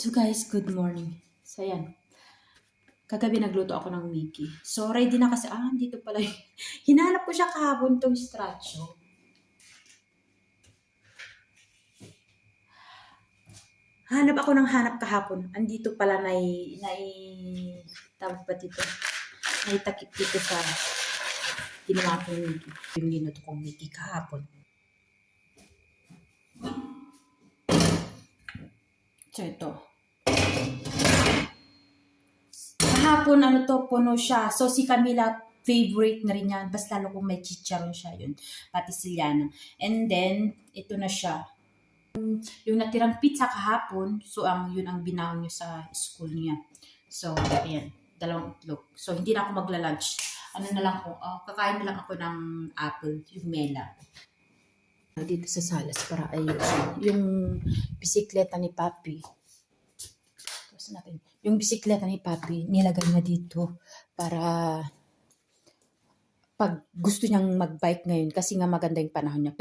So guys, good morning. So ayan. Kagabi nagluto ako ng Mickey. So ready na kasi, ah, dito pala. Hinanap ko siya kahapon tong stracho. Hanap ako ng hanap kahapon. Andito pala na na tawag ba dito? Naitakip dito sa ginawa kong Mickey. Yung linuto kong Mickey kahapon. So ito. Kahapon ano to, puno siya. So si Camila, favorite na rin yan. Basta lalo kung may chicharon siya yun. Pati Siliana. And then, ito na siya. Yung natirang pizza kahapon, so ang yun ang binaon niya sa school niya. So, ayan. Dalawang itlog. So, hindi na ako magla-lunch. Ano na lang ako, oh, kakain na lang ako ng apple, yung mela dito sa salas para ayusin. Yung bisikleta ni Papi. Tapos natin. Yung bisikleta ni Papi, nilagay na dito para pag gusto niyang mag-bike ngayon kasi nga maganda yung panahon niya.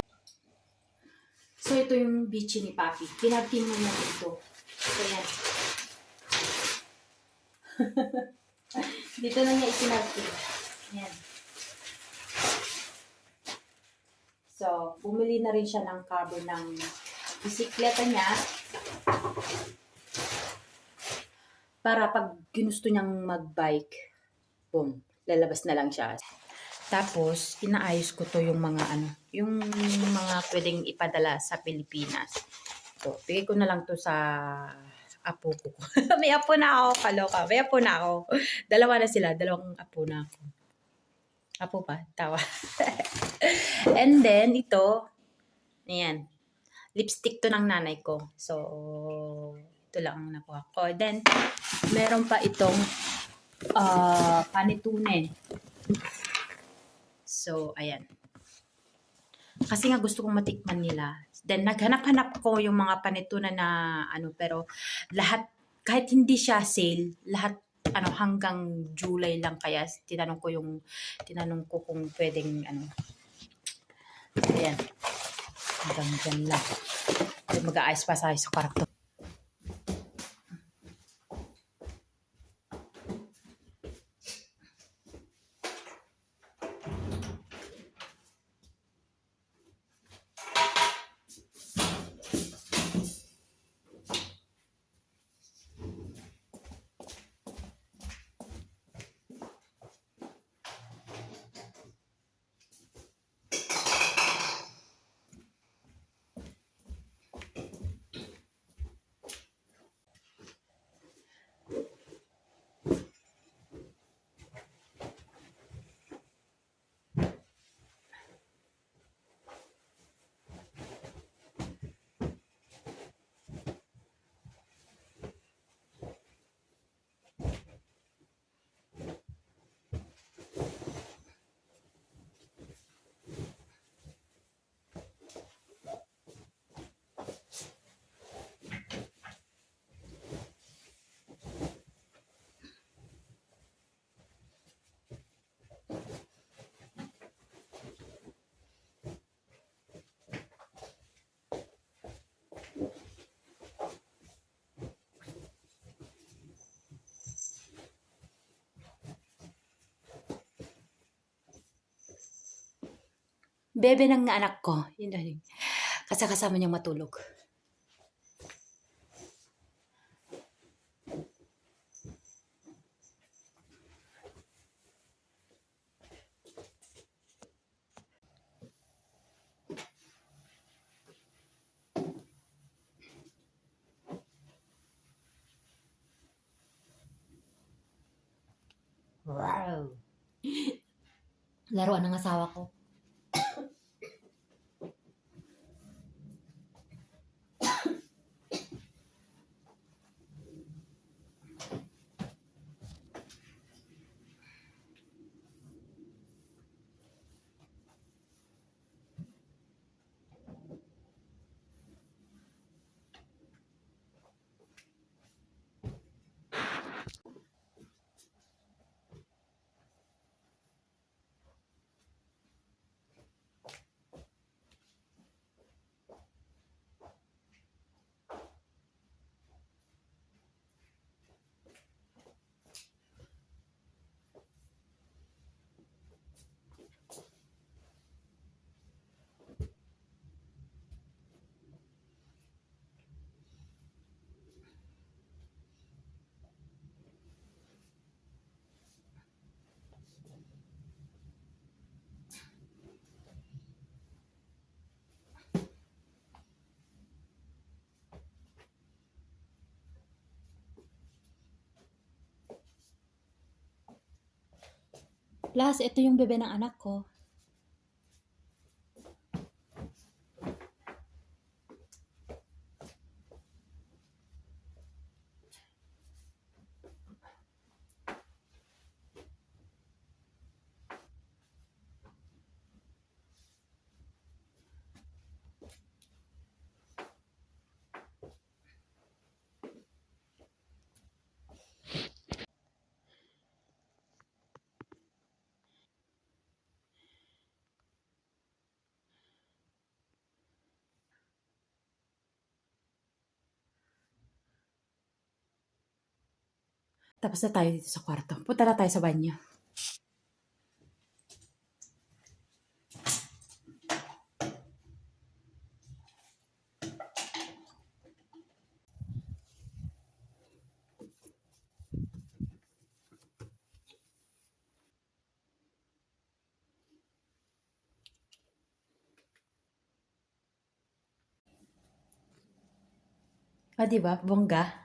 So, ito yung bichi ni Papi. Kinagtin mo na dito. So, yan. dito na niya ikinagtin. Yan. So, bumili na rin siya ng carbon ng bisikleta niya para pag ginusto niyang mag-bike, boom, lalabas na lang siya. Tapos, inaayos ko to yung mga ano, yung mga pwedeng ipadala sa Pilipinas. So, bigay ko na lang to sa apo ko. May apo na ako, kaloka. May apo na ako. Dalawa na sila, dalawang apo na ako. Apo pa, tawa. And then, ito, ayan, lipstick to ng nanay ko. So, ito lang ang nakuha ko. Then, meron pa itong uh, panitunin. So, ayan. Kasi nga gusto kong matikman nila. Then, naghanap-hanap ko yung mga panitunan na ano, pero lahat, kahit hindi siya sale, lahat ano hanggang July lang kaya tinanong ko yung tinanong ko kung pwedeng ano ayan hanggang dyan lang mag-aayos pa sa sa karakter bebe ng anak ko yun rin kasakasama niyang matulog Wow. Laruan ng asawa ko. Plus, ito yung bebe ng anak ko. Tapos na tayo dito sa kwarto. Punta na tayo sa banyo. Ah, di ba? Bongga.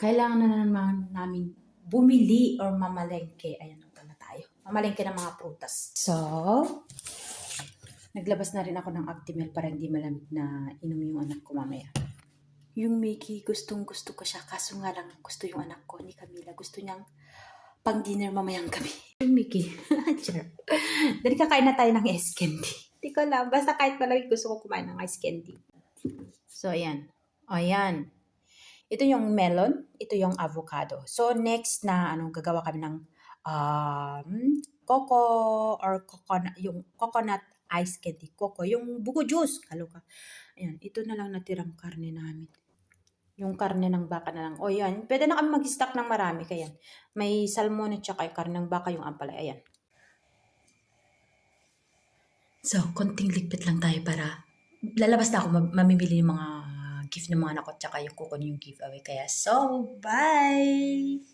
Kailangan na naman namin bumili or mamalengke. Ayan na pala tayo. Mamalengke ng mga prutas. So, naglabas na rin ako ng Actimel para hindi malamig na inom yung anak ko mamaya. Yung Mickey, gustong gusto ko siya. Kaso nga lang, gusto yung anak ko ni Camila. Gusto niyang pang dinner mamayang gabi. Yung Mickey. sure. Dali kakain na tayo ng ice candy. Hindi ko alam. Basta kahit malamig gusto ko kumain ng ice candy. So, ayan. Ayan. Ito yung melon, ito yung avocado. So next na ano gagawa kami ng um, coco or coconut, yung coconut ice candy, coco, yung buko juice, kaloka. Ayan, ito na lang natirang karne namin. Yung karne ng baka na lang. O yan, pwede na kami mag-stock ng marami. Kaya may salmon at saka yung karne ng baka, yung ampalay. Ayan. So, konting ligpit lang tayo para lalabas na ako, mam- mamimili ng mga gift ng mga anak ko, tsaka yung kukunin yung giveaway. Kaya, so, bye!